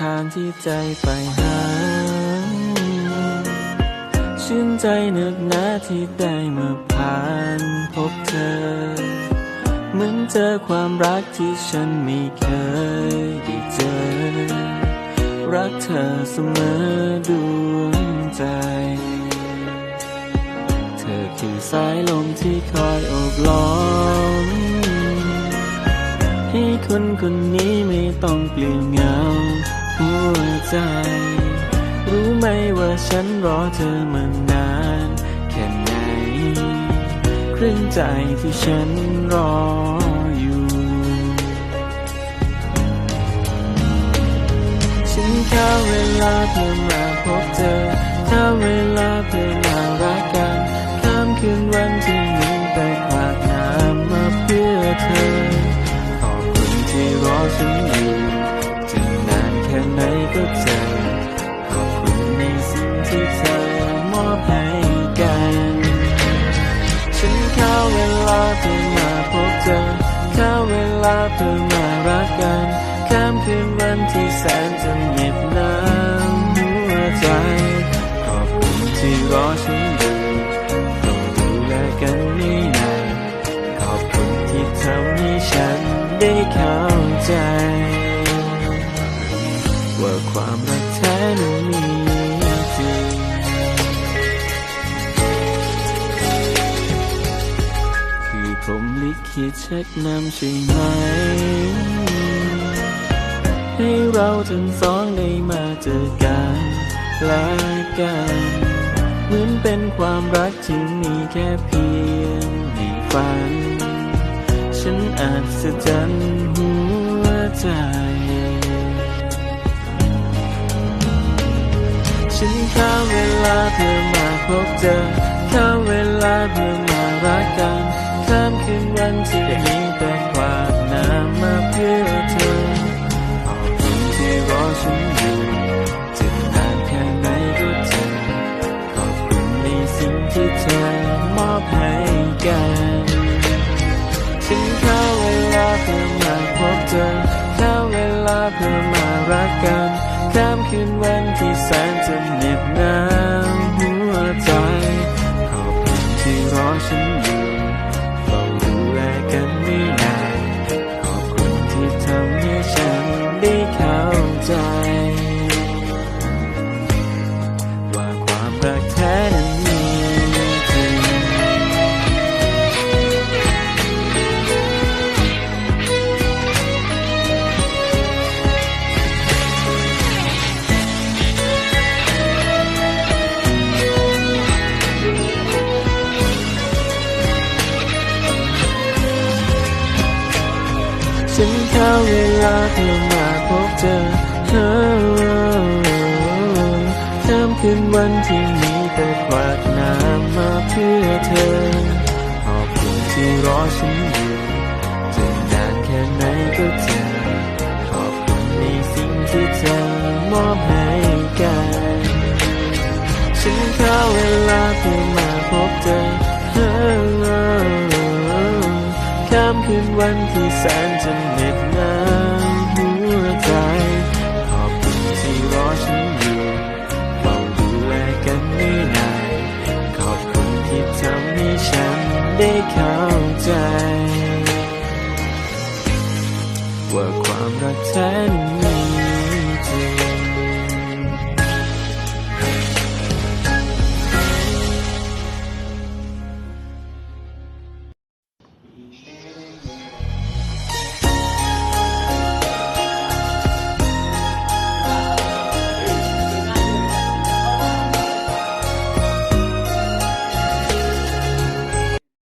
ทางที่ใจใฝ่หา ชื่นใจนึกนาที่ได้มาผ่านพบเธอ เหมือนเจอความรักที่ฉันไม่เคยได้เจอ รักเธอเสมอดวงใจ เธอคือสายลมที่คอยโอบล้อมให้คนคนนี้ไม่ต้องเปลี่ยนเหงา หัวใจ รู้ไหมว่าฉันรอเธอมานานแค่ไหน ครึ่งใจที่ฉันรออยู่ ฉันเข้าเวลาเพื่อมาพบเธอเข้าเวลาเพื่อมารักกันข้ามคืนวันที่มีแต่ขวากน้ำมาเพื่อเธอขอบคุณที่รอฉัน ไหนก็เจอขอบคุณในสิ่งที่เธอมอบให้กัน ฉันเข้าเวลาเพื่อมาพบเธอเข้าเวลาเพื่อมารักกัน ข้ามคืนวันที่แสนจะเหน็บหนาวหัวใจ ขอบคุณที่รอฉันอยู่ต้องดูแลกันนี่นานขอบคุณที่ทำให้ฉันได้เข้าใจ ว่าความรักแท้นั้นมีจริงคือผมลิขิตเช็ดนำใช่ไหม ให้เราทั้งสองได้มาเจอกันและกัน เหมือนเป็นความรักที่มีแค่เพียงในฝัน ฉันอาจสะจันหัวใจ ฉันข้าเวลาเพื่อมาพบเจอข้าเวลาเพื่อมารักกันข้ามคืนวันที่มีแต่ความน้ำมาเพื่อเธอขอบคุณที่รอฉันอยู่จะนานแค่ไหนก็เจอขอบคุณในสิ่งที่เธอมอบให้กันฉันข้าเวลาเพื่อมาพบเจอข้าเวลาเพื่อมารักกัน ข้ามคืนวันที่แสนจะเหน็บหนาว เข้าเวลาเพื่อมาพบเจอเธอข้ามคืนวันที่มีแต่ขวากน้ำมาเพื่อเธอ ขอบคุณที่รอฉันอยู่จะนานแค่ไหนก็เจอ ขอบคุณในสิ่งที่เธอมอบให้กัน ฉันเข้าเวลาเพื่อมาพบเจอเธอข้ามคืนวันที่แสนจะเหน็บ ได้เข้าใจ ว่าความรักแท้นั้นมีจริง